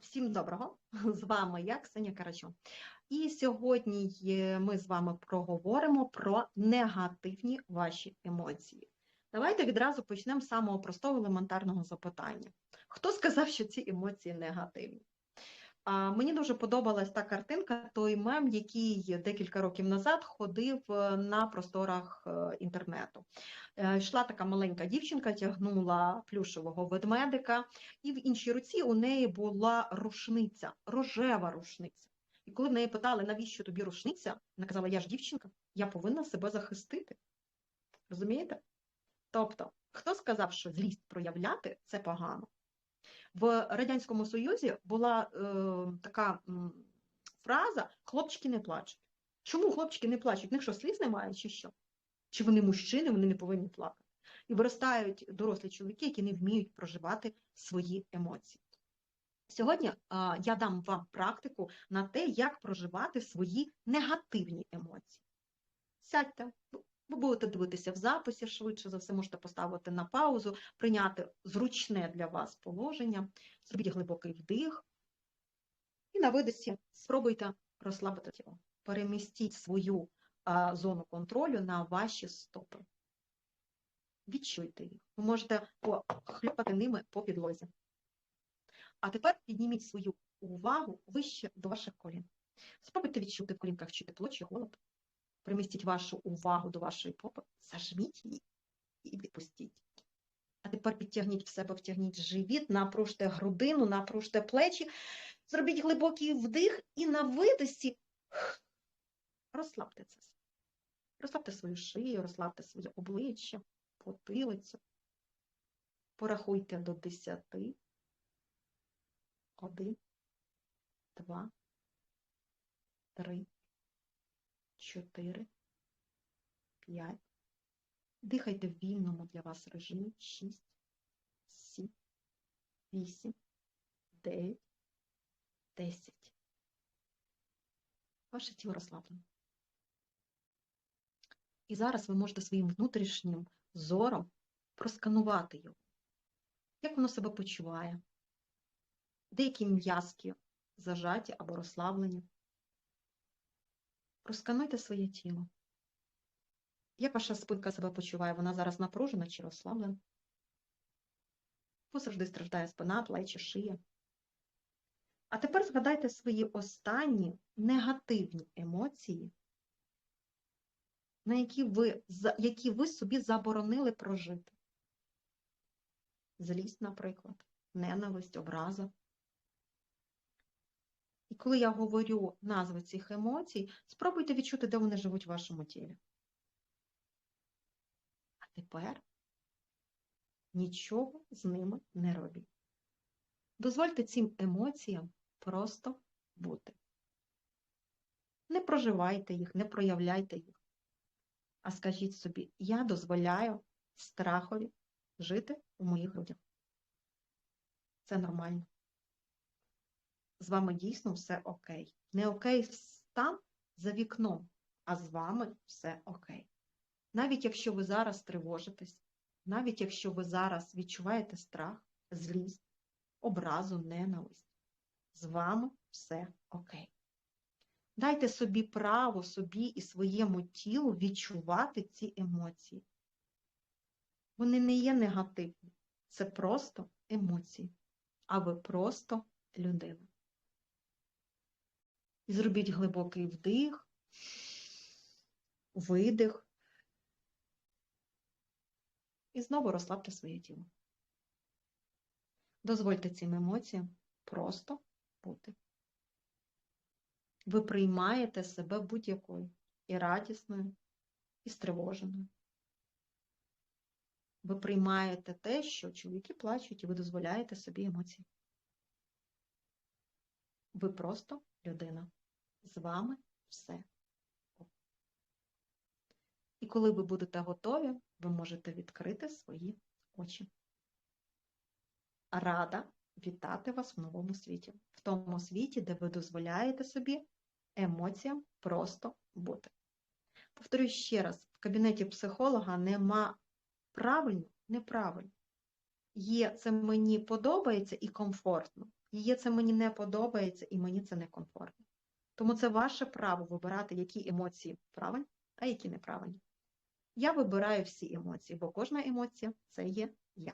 Всім доброго! З вами я, Ксенія Карачун. І сьогодні ми з вами проговоримо про негативні ваші емоції. Давайте відразу почнемо з самого простого елементарного запитання. Хто сказав, що ці емоції негативні? А, Мені дуже подобалась та картинка, той мем, який декілька років назад ходив е, на просторах е, інтернету. Е, йшла така маленька дівчинка, тягнула плюшевого ведмедика, і в іншій руці у неї була рушниця, рожева рушниця. І коли в неї питали, навіщо тобі рушниця, вона казала, я ж дівчинка, я повинна себе захистити. Розумієте? Тобто, хто сказав, що злість проявляти це погано? В Радянському Союзі була е, така фраза хлопчики не плачуть. Чому хлопчики не плачуть? В них що, сліз немає, чи що? Чи вони мужчини, вони не повинні плакати. І виростають дорослі чоловіки, які не вміють проживати свої емоції. Сьогодні а, я дам вам практику на те, як проживати свої негативні емоції. Сядьте, ви будете дивитися в записі, швидше за все, можете поставити на паузу, прийняти зручне для вас положення, зробіть глибокий вдих. І на видосі спробуйте розслабити тіло. Перемістіть свою а, зону контролю на ваші стопи. Відчуйте їх. Ви можете похлюпати ними по підлозі. А тепер підніміть свою увагу вище до ваших колін. Спробуйте відчути в колінках, чи тепло, чи голод. Примістіть вашу увагу до вашої попи, зажміть її і відпустіть. А тепер підтягніть в себе, втягніть живіт, напружте грудину, напружте плечі, зробіть глибокий вдих і на видосі розслабте це. Розслабте свою шию, розслабте своє обличчя, потилицю. Порахуйте до 10. Один, два, три, чотири, п'ять. Дихайте в вільному для вас режимі. Шість, сім, вісім, дев'ять, десять. Ваше тіло розслаблено. І зараз ви можете своїм внутрішнім зором просканувати його. Як воно себе почуває? Деякі м'язки зажаті або розслаблені. Розкануйте своє тіло. Як ваша спинка себе почуває? Вона зараз напружена чи розслаблена? Бо завжди страждає спина, плечі, шия. А тепер згадайте свої останні негативні емоції, на які ви, які ви собі заборонили прожити. Злість, наприклад, ненависть, образа. І коли я говорю назви цих емоцій, спробуйте відчути, де вони живуть в вашому тілі. А тепер нічого з ними не робіть. Дозвольте цим емоціям просто бути. Не проживайте їх, не проявляйте їх. А скажіть собі, я дозволяю страхові жити у моїх грудях. Це нормально з вами дійсно все окей. Не окей там за вікном, а з вами все окей. Навіть якщо ви зараз тривожитесь, навіть якщо ви зараз відчуваєте страх, злість, образу, ненависть, з вами все окей. Дайте собі право собі і своєму тілу відчувати ці емоції. Вони не є негативні, це просто емоції, а ви просто людина. І зробіть глибокий вдих, видих. І знову розслабте своє тіло. Дозвольте цим емоціям просто бути. Ви приймаєте себе будь-якою і радісною, і стривоженою. Ви приймаєте те, що чоловіки плачуть, і ви дозволяєте собі емоції. Ви просто людина. З вами все. І коли ви будете готові, ви можете відкрити свої очі. Рада вітати вас в новому світі, в тому світі, де ви дозволяєте собі емоціям просто бути. Повторюю ще раз: в кабінеті психолога нема правильно, неправильно. Є це мені подобається і комфортно. Є це мені не подобається і мені це не комфортно. Тому це ваше право вибирати, які емоції правильні, а які неправильні. Я вибираю всі емоції, бо кожна емоція це є я.